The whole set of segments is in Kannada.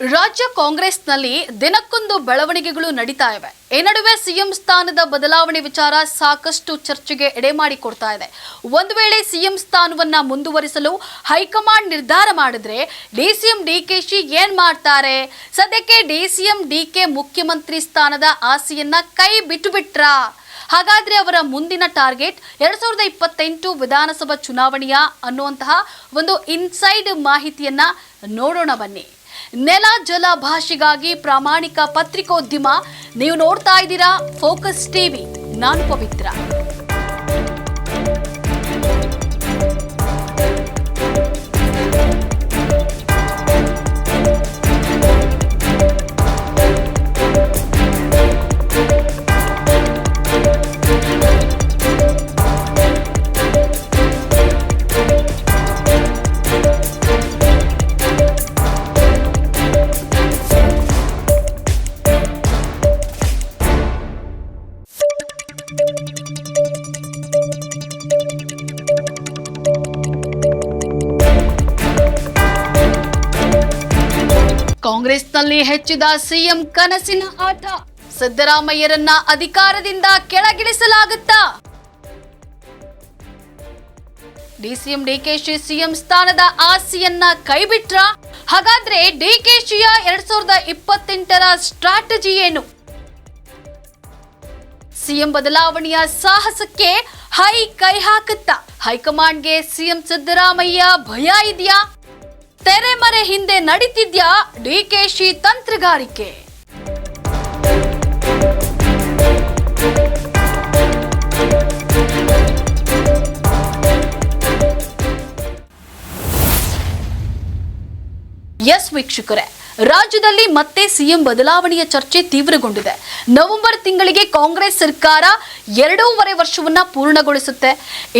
ರಾಜ್ಯ ಕಾಂಗ್ರೆಸ್ನಲ್ಲಿ ದಿನಕ್ಕೊಂದು ಬೆಳವಣಿಗೆಗಳು ನಡೀತಾ ಇವೆ. ಈ ನಡುವೆ ಸಿಎಂ ಸ್ಥಾನದ ಬದಲಾವಣೆ ವಿಚಾರ ಸಾಕಷ್ಟು ಚರ್ಚೆಗೆ ಎಡೆ ಮಾಡಿಕೊಡ್ತಾ ಇದೆ. ಒಂದು ವೇಳೆ ಸಿಎಂ ಸ್ಥಾನವನ್ನ ಮುಂದುವರಿಸಲು ಹೈಕಮಾಂಡ್ ನಿರ್ಧಾರ ಮಾಡಿದ್ರೆ ಡಿಸಿಎಂ ಡಿಕೆಶಿ ಏನ್ ಮಾಡ್ತಾರೆ? ಸದ್ಯಕ್ಕೆ ಡಿಸಿಎಂ ಡಿಕೆ ಮುಖ್ಯಮಂತ್ರಿ ಸ್ಥಾನದ ಆಸೆಯನ್ನ ಕೈ ಬಿಟ್ಟು ಬಿಟ್ರಾ ಹಾಗಾದ್ರೆ ಅವರ ಮುಂದಿನ ಟಾರ್ಗೆಟ್ ಎರಡ್ ಸಾವಿರದ ಇಪ್ಪತ್ತೆಂಟು ವಿಧಾನಸಭಾ ಚುನಾವಣೆಯ ಅನ್ನುವಂತಹ ಒಂದು ಇನ್ಸೈಡ್ ಮಾಹಿತಿಯನ್ನ ನೋಡೋಣ ಬನ್ನಿ. ನೆಲ ಜಲ ಭಾಷೆಗಾಗಿ ಪ್ರಾಮಾಣಿಕ ಪತ್ರಿಕೋದ್ಯಮ. ನೀವು ನೋಡ್ತಾ ಇದ್ದೀರಾ ಫೋಕಸ್ ಟಿವಿ. ನಾನು ಪವಿತ್ರ. ಕಾಂಗ್ರೆಸ್ನಲ್ಲಿ ಹೆಚ್ಚಿದ ಸಿಎಂ ಕನಸಿನ ಆಟ. ಸಿದ್ದರಾಮಯ್ಯರನ್ನ ಅಧಿಕಾರದಿಂದ ಕೆಳಗಿಳಿಸಲಾಗುತ್ತಾ. ಡಿಸಿಎಂ ಡಿಕೆಶಿ ಸಿಎಂ ಸ್ಥಾನದ ಆಸೆಯನ್ನ ಕೈಬಿಟ್ರ? ಹಾಗಾದ್ರೆ ಡಿಕೆಶಿಯ ಎರಡ್ ಸಾವಿರದ ಇಪ್ಪತ್ತೆಂಟರ ಸ್ಟ್ರಾಟಜಿ ಏನು? ಸಿಎಂ ಬದಲಾವಣೆಯ ಸಾಹಸಕ್ಕೆ ಹೈ ಕೈ ಹಾಕುತ್ತಾ? ಹೈಕಮಾಂಡ್ಗೆ ಸಿಎಂ ಸಿದ್ದರಾಮಯ್ಯ ಭಯ ಇದೆಯಾ? ತೆರೆಮರೆ ಹಿಂದೆ ನಡೀತಿದ್ಯಾ ಡಿಕೆಶಿ ತಂತ್ರಗಾರಿಕೆ? ಎಸ್ ವೀಕ್ಷಕರೇ ರಾಜ್ಯದಲ್ಲಿ ಮತ್ತೆ ಸಿಎಂ ಬದಲಾವಣೆಯ ಚರ್ಚೆ ತೀವ್ರಗೊಂಡಿದೆ. ನವೆಂಬರ್ ತಿಂಗಳಿಗೆ ಕಾಂಗ್ರೆಸ್ ಸರ್ಕಾರ ಎರಡೂವರೆ ವರ್ಷವನ್ನ ಪೂರ್ಣಗೊಳಿಸುತ್ತೆ.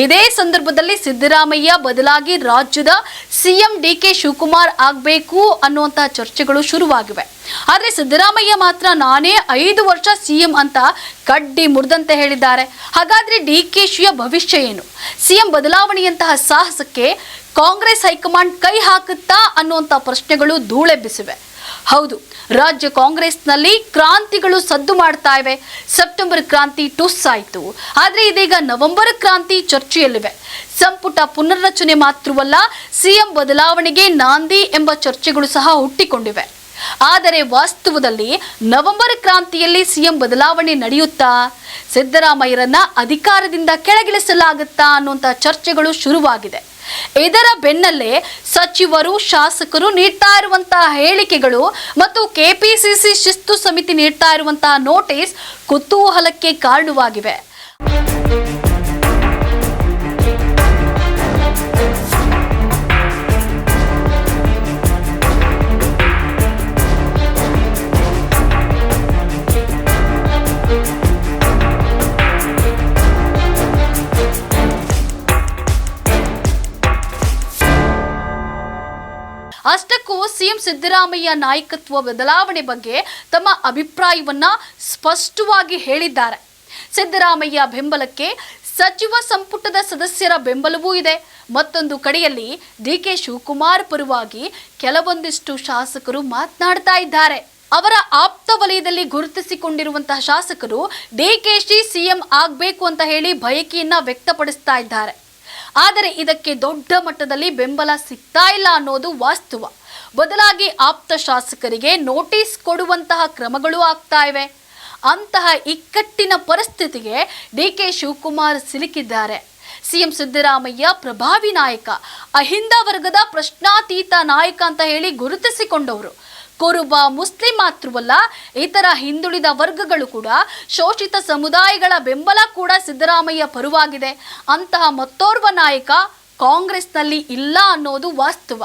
ಇದೇ ಸಂದರ್ಭದಲ್ಲಿ ಸಿದ್ದರಾಮಯ್ಯ ಬದಲಾಗಿ ರಾಜ್ಯದ ಸಿಎಂ ಡಿ ಕೆ ಶಿವಕುಮಾರ್ ಆಗಬೇಕು ಅನ್ನುವಂತಹ ಚರ್ಚೆಗಳು ಶುರುವಾಗಿವೆ. ಆದರೆ ಸಿದ್ದರಾಮಯ್ಯ ಮಾತ್ರ ನಾನೇ ಐದು ವರ್ಷ ಸಿಎಂ ಅಂತ ಕಡ್ಡಿ ಮುರಿದಂತೆ ಹೇಳಿದ್ದಾರೆ. ಹಾಗಾದ್ರೆ ಡಿ ಕೆ ಶಿಯ ಭವಿಷ್ಯ ಏನು? ಸಿಎಂ ಬದಲಾವಣೆಯಂತಹ ಸಾಹಸಕ್ಕೆ ಕಾಂಗ್ರೆಸ್ ಹೈಕಮಾಂಡ್ ಕೈ ಹಾಕುತ್ತಾ ಅನ್ನುವಂಥ ಪ್ರಶ್ನೆಗಳು ಧೂಳೆಬ್ಬಿಸಿವೆ. ಹೌದು, ರಾಜ್ಯ ಕಾಂಗ್ರೆಸ್ನಲ್ಲಿ ಕ್ರಾಂತಿಗಳು ಸದ್ದು ಮಾಡ್ತಾ ಇವೆ. ಸೆಪ್ಟೆಂಬರ್ ಕ್ರಾಂತಿ ಟುಸ್ ಆಯಿತು. ಆದರೆ ಇದೀಗ ನವೆಂಬರ್ ಕ್ರಾಂತಿ ಚರ್ಚೆಯಲ್ಲಿವೆ. ಸಂಪುಟ ಪುನರ್ರಚನೆ ಮಾತ್ರವಲ್ಲ, ಸಿಎಂ ಬದಲಾವಣೆಗೆ ನಾಂದಿ ಎಂಬ ಚರ್ಚೆಗಳು ಸಹ ಹುಟ್ಟಿಕೊಂಡಿವೆ. ಆದರೆ ವಾಸ್ತವದಲ್ಲಿ ನವೆಂಬರ್ ಕ್ರಾಂತಿಯಲ್ಲಿ ಸಿಎಂ ಬದಲಾವಣೆ ನಡೆಯುತ್ತಾ? ಸಿದ್ದರಾಮಯ್ಯರನ್ನ ಅಧಿಕಾರದಿಂದ ಕೆಳಗಿಳಿಸಲಾಗುತ್ತಾ ಅನ್ನುವಂಥ ಚರ್ಚೆಗಳು ಶುರುವಾಗಿದೆ. ಇದರ ಬೆನ್ನಲ್ಲೇ ಸಚಿವರು, ಶಾಸಕರು ನೀಡ್ತಾ ಇರುವಂತಹ ಹೇಳಿಕೆಗಳು ಮತ್ತು ಕೆಪಿಸಿಸಿ ಶಿಸ್ತು ಸಮಿತಿ ನೀಡ್ತಾ ಇರುವಂತಹ ನೋಟಿಸ್ ಕುತೂಹಲಕ್ಕೆ ಕಾರಣವಾಗಿವೆ. ಅಷ್ಟಕ್ಕೂ ಸಿಎಂ ಸಿದ್ದರಾಮಯ್ಯ ನಾಯಕತ್ವ ಬದಲಾವಣೆ ಬಗ್ಗೆ ತಮ್ಮ ಅಭಿಪ್ರಾಯವನ್ನ ಸ್ಪಷ್ಟವಾಗಿ ಹೇಳಿದ್ದಾರೆ. ಸಿದ್ದರಾಮಯ್ಯ ಬೆಂಬಲಕ್ಕೆ ಸಚಿವ ಸಂಪುಟದ ಸದಸ್ಯರ ಬೆಂಬಲವೂ ಇದೆ. ಮತ್ತೊಂದು ಕಡೆಯಲ್ಲಿ ಡಿ ಕೆ ಶಿವಕುಮಾರ್ ಪರವಾಗಿ ಕೆಲವೊಂದಿಷ್ಟು ಶಾಸಕರು ಮಾತನಾಡ್ತಾ ಇದ್ದಾರೆ. ಅವರ ಆಪ್ತ ವಲಯದಲ್ಲಿ ಗುರುತಿಸಿಕೊಂಡಿರುವಂತಹ ಶಾಸಕರು ಡಿಕೆಶಿ ಸಿಎಂ ಆಗ್ಬೇಕು ಅಂತ ಹೇಳಿ ಬಯಕೆಯನ್ನ ವ್ಯಕ್ತಪಡಿಸ್ತಾ ಇದ್ದಾರೆ. ಆದರೆ ಇದಕ್ಕೆ ದೊಡ್ಡ ಮಟ್ಟದಲ್ಲಿ ಬೆಂಬಲ ಸಿಗ್ತಾ ಇಲ್ಲ ಅನ್ನೋದು ವಾಸ್ತವ. ಬದಲಾಗಿ ಆಪ್ತ ಶಾಸಕರಿಗೆ ನೋಟಿಸ್ ಕೊಡುವಂತಹ ಕ್ರಮಗಳು ಆಗ್ತಾ ಇವೆ. ಅಂತಹ ಇಕ್ಕಟ್ಟಿನ ಪರಿಸ್ಥಿತಿಗೆ ಡಿ ಕೆ ಶಿವಕುಮಾರ್ ಸಿಲುಕಿದ್ದಾರೆ. ಸಿಎಂ ಸಿದ್ದರಾಮಯ್ಯ ಪ್ರಭಾವಿ ನಾಯಕ, ಅಹಿಂದ ವರ್ಗದ ಪ್ರಶ್ನಾತೀತ ನಾಯಕ ಅಂತ ಹೇಳಿ ಗುರುತಿಸಿಕೊಂಡವರು. ಕುರುಬ ಮುಸ್ಲಿಂ ಮಾತ್ರವಲ್ಲ, ಇತರ ಹಿಂದುಳಿದ ವರ್ಗಗಳು ಕೂಡ ಶೋಷಿತ ಸಮುದಾಯಗಳ ಬೆಂಬಲ ಕೂಡ ಸಿದ್ದರಾಮಯ್ಯ ಪರವಾಗಿದೆ. ಅಂತಹ ಮತ್ತೋರ್ವ ನಾಯಕ ಕಾಂಗ್ರೆಸ್ನಲ್ಲಿ ಇಲ್ಲ ಅನ್ನೋದು ವಾಸ್ತವ.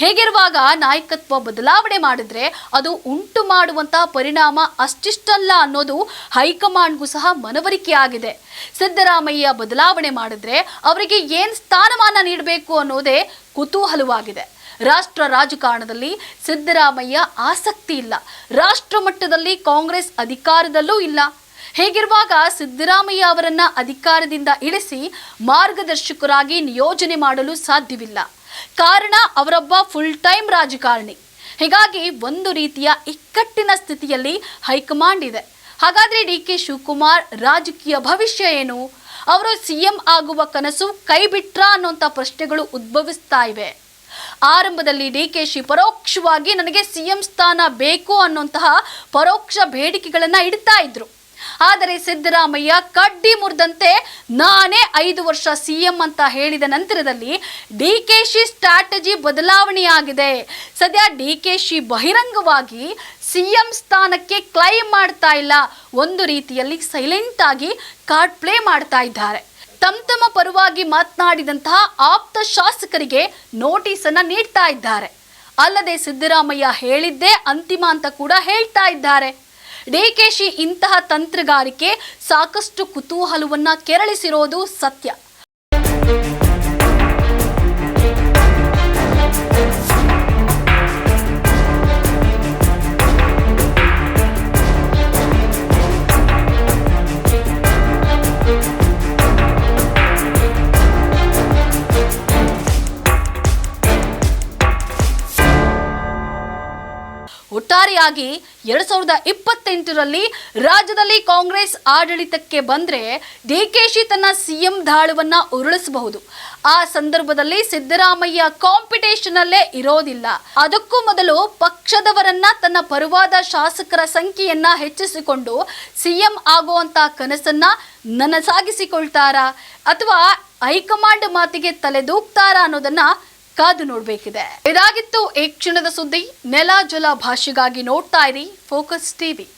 ಹೇಗಿರುವಾಗ ನಾಯಕತ್ವ ಬದಲಾವಣೆ ಮಾಡಿದ್ರೆ ಅದು ಉಂಟು ಮಾಡುವಂತಹ ಪರಿಣಾಮ ಅಷ್ಟಿಷ್ಟಲ್ಲ ಅನ್ನೋದು ಹೈಕಮಾಂಡ್ಗೂ ಸಹ ಮನವರಿಕೆಯಾಗಿದೆ ಸಿದ್ದರಾಮಯ್ಯ ಬದಲಾವಣೆ ಮಾಡಿದ್ರೆ ಅವರಿಗೆ ಏನ್ ಸ್ಥಾನಮಾನ ನೀಡಬೇಕು ಅನ್ನೋದೇ ಕುತೂಹಲವಾಗಿದೆ. ರಾಷ್ಟ್ರ ರಾಜಕಾರಣದಲ್ಲಿ ಸಿದ್ದರಾಮಯ್ಯ ಆಸಕ್ತಿ ಇಲ್ಲ. ರಾಷ್ಟ್ರ ಮಟ್ಟದಲ್ಲಿ ಕಾಂಗ್ರೆಸ್ ಅಧಿಕಾರದಲ್ಲೂ ಇಲ್ಲ. ಹೇಗಿರುವಾಗ ಸಿದ್ದರಾಮಯ್ಯ ಅವರನ್ನ ಅಧಿಕಾರದಿಂದ ಇಳಿಸಿ ಮಾರ್ಗದರ್ಶಕರಾಗಿ ನಿಯೋಜನೆ ಮಾಡಲು ಸಾಧ್ಯವಿಲ್ಲ. ಕಾರಣ ಅವರೊಬ್ಬ ಫುಲ್ ಟೈಮ್ ರಾಜಕಾರಣಿ. ಹೀಗಾಗಿ ಒಂದು ರೀತಿಯ ಇಕ್ಕಟ್ಟಿನ ಸ್ಥಿತಿಯಲ್ಲಿ ಹೈಕಮಾಂಡ್ ಇದೆ. ಹಾಗಾದ್ರೆ ಡಿ ಕೆ ಶಿವಕುಮಾರ್ ರಾಜಕೀಯ ಭವಿಷ್ಯ ಏನು? ಅವರು ಸಿಎಂ ಆಗುವ ಕನಸು ಕೈಬಿಟ್ರಾ ಅನ್ನುವಂಥ ಪ್ರಶ್ನೆಗಳು ಉದ್ಭವಿಸ್ತಾ ಇವೆ. ಆರಂಭದಲ್ಲಿ ಡಿ ಕೆ ಶಿ ಪರೋಕ್ಷವಾಗಿ ನನಗೆ ಸಿಎಂ ಸ್ಥಾನ ಬೇಕು ಅನ್ನುವಂತಹ ಪರೋಕ್ಷ ಬೇಡಿಕೆಗಳನ್ನು ಇಡ್ತಾ ಇದ್ರು. ಆದರೆ ಸಿದ್ದರಾಮಯ್ಯ ಕಡ್ಡಿ ಮುರಿದಂತೆ ನಾನೇ ಐದು ವರ್ಷ ಸಿಎಂ ಅಂತ ಹೇಳಿದ ನಂತರದಲ್ಲಿ ಡಿ ಕೆ ಶಿ ಸ್ಟ್ರಾಟಜಿ ಬದಲಾವಣೆಯಾಗಿದೆ. ಸದ್ಯ ಡಿ ಕೆ ಶಿ ಬಹಿರಂಗವಾಗಿ ಸಿಎಂ ಸ್ಥಾನಕ್ಕೆ ಕ್ಲೈಮ್ ಮಾಡ್ತಾ ಇಲ್ಲ. ಒಂದು ರೀತಿಯಲ್ಲಿ ಸೈಲೆಂಟ್ ಆಗಿ ಕಾರ್ಡ್ ಪ್ಲೇ ಮಾಡ್ತಾ ಇದ್ದಾರೆ. ತಮ್ಮ ತಮ್ಮ ಪರವಾಗಿ ಮಾತನಾಡಿದಂತಹ ಆಪ್ತ ಶಾಸಕರಿಗೆ ನೋಟಿಸ್ ಅನ್ನ ನೀಡ್ತಾ ಇದ್ದಾರೆ. ಅಲ್ಲದೆ ಸಿದ್ದರಾಮಯ್ಯ ಹೇಳಿದ್ದೇ ಅಂತಿಮ ಅಂತ ಕೂಡ ಹೇಳ್ತಾ ಇದ್ದಾರೆ. ಡಿಕೆಶಿ ಇಂತಹ ತಂತ್ರಗಾರಿಕೆ ಸಾಕಷ್ಟು ಕುತೂಹಲವನ್ನ ಕೆರಳಿಸಿರೋದು ಸತ್ಯ. ಒಟ್ಟಾರೆಯಾಗಿ ಎರಡ್ ಸಾವಿರದ ಇಪ್ಪತ್ತೆಂಟರಲ್ಲಿ ರಾಜ್ಯದಲ್ಲಿ ಕಾಂಗ್ರೆಸ್ ಆಡಳಿತಕ್ಕೆ ಬಂದ್ರೆ ಡಿಕೆಶಿ ತನ್ನ ಸಿಎಂ ದಾಳವನ್ನ ಉರುಳಿಸಬಹುದು. ಆ ಸಂದರ್ಭದಲ್ಲಿ ಸಿದ್ದರಾಮಯ್ಯ ಕಾಂಪಿಟೇಷನ್ ಅಲ್ಲೇ ಇರೋದಿಲ್ಲ. ಅದಕ್ಕೂ ಮೊದಲು ಪಕ್ಷದವರನ್ನ ತನ್ನ ಪರವಾದ ಶಾಸಕರ ಸಂಖ್ಯೆಯನ್ನ ಹೆಚ್ಚಿಸಿಕೊಂಡು ಸಿಎಂ ಆಗುವಂತ ಕನಸನ್ನ ನನಸಾಗಿಸಿಕೊಳ್ತಾರಾ? ಅಥವಾ ಹೈಕಮಾಂಡ್ ಮಾತಿಗೆ ತಲೆದೂಗ್ತಾರಾ ಅನ್ನೋದನ್ನ ಕಾದು ನೋಡಬೇಕಿದೆ. ಇದಾಗಿತ್ತು ಈ ಕ್ಷಣದ ಸುದ್ದಿ. ನೆಲ ಜಲ ಭಾಷೆಗಾಗಿ ನೋಡ್ತಾ ಇರಿ. Focus TV.